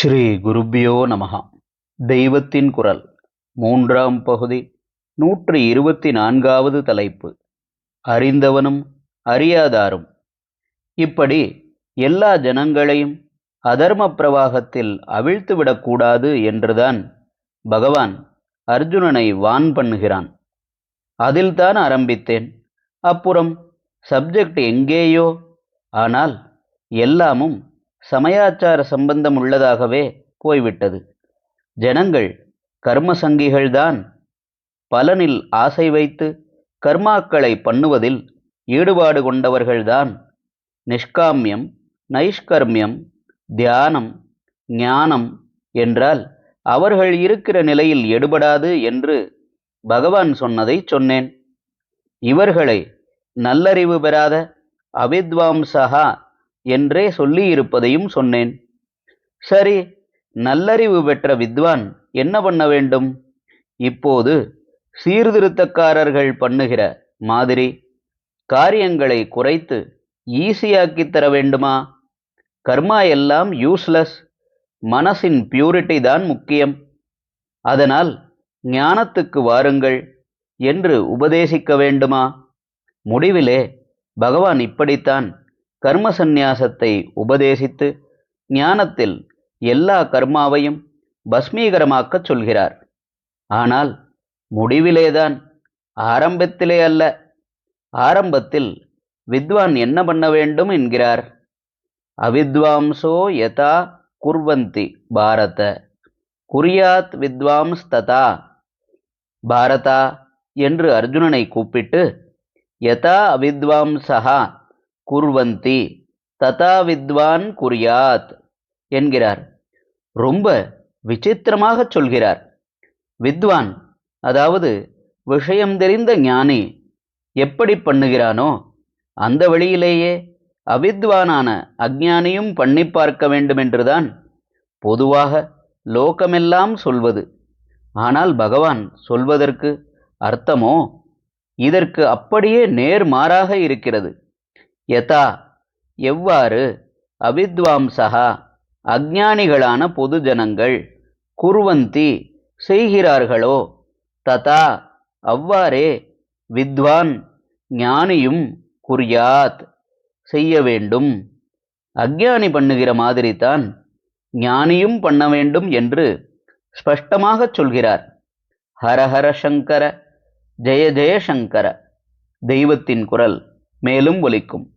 ஸ்ரீ குருப்பியோ நமகா தெய்வத்தின் குரல் மூன்றாம் பகுதி நூற்றி இருபத்தி நான்காவது தலைப்பு. அறிந்தவனும் அறியாதாரும். இப்படி எல்லா ஜனங்களையும் அதர்ம பிரவாகத்தில் அவிழ்த்துவிடக்கூடாது என்றுதான் பகவான் அர்ஜுனனை வான் பண்ணுகிறான். அதில்தான் ஆரம்பித்தேன். அப்புறம் சப்ஜெக்ட் எங்கேயோ? ஆனால் எல்லாமும் சமயாச்சார சம்பந்தம் உள்ளதாகவே போய்விட்டது. ஜனங்கள் கர்ம சங்கிகள்தான் பலனில் ஆசை வைத்து கர்மாக்களை பண்ணுவதில் ஈடுபாடு கொண்டவர்கள்தான். நிஷ்காமியம் நைஷ்கர்மியம் தியானம் ஞானம் என்றால் அவர்கள் இருக்கிற நிலையில் எடுபடாது என்று பகவான் சொன்னதை சொன்னேன். இவர்களை நல்லறிவு பெறாத அவித்வாம்சகா என்றே சொல்லியிருப்பதையும் சொன்னேன். சரி நல்லறிவு பெற்ற வித்வான் என்ன பண்ண வேண்டும்? இப்போது சீர்திருத்தக்காரர்கள் பண்ணுகிற மாதிரி காரியங்களை குறைத்து ஈஸியாக்கி தர வேண்டுமா? கர்மா எல்லாம் யூஸ்லெஸ் மனசின் பியூரிட்டி தான் முக்கியம். அதனால் ஞானத்துக்கு வாருங்கள் என்று உபதேசிக்க வேண்டுமா? முடிவிலே பகவான் இப்படித்தான் கர்ம சந்நியாசத்தை உபதேசித்து ஞானத்தில் எல்லா கர்மாவையும் பஸ்மீகரமாக்கச் சொல்கிறார். ஆனால் முடிவிலேதான் ஆரம்பத்திலே அல்ல. ஆரம்பத்தில் வித்வான் என்ன பண்ண வேண்டும் என்கிறார்? அவித்வாம்சோ யதா குர்வந்தி பாரத. குறியாத் வித்வாம்ஸ் ததா பாரதா என்று அர்ஜுனனை கூப்பிட்டு யதா அவித்வாம்சகா குர்வந்தி ததா வித்வான் குறியாத் என்கிறார். ரொம்ப விசித்திரமாக சொல்கிறார். வித்வான் அதாவது விஷயம் தெரிந்த ஞானி எப்படி பண்ணுகிறானோ அந்த வழியிலேயே அவித்வானான அக்ஞானியும் பண்ணி பார்க்க வேண்டுமென்றுதான் பொதுவாக லோகமெல்லாம் சொல்வது. ஆனால் பகவான் சொல்வதற்கு அர்த்தமோ? இதற்கு அப்படியே நேர்மாறாக இருக்கிறது. யதா. எவ்வாறு? அவித்வாம்சகா அஜ்ஞானிகளான பொது ஜனங்கள் குர்வந்தி செய்கிறார்களோ? ததா. அவ்வாறே வித்வான் ஞானியும் குறியாத் செய்ய வேண்டும். அஜ்ஞானி பண்ணுகிற மாதிரி தான் ஞானியும் பண்ண வேண்டும் என்று ஸ்பஷ்டமாகச் சொல்கிறார். ஹரஹர சங்கர ஜெய ஜெயசங்கர தெய்வத்தின் குரல். மேலும் ஒலிக்கும்.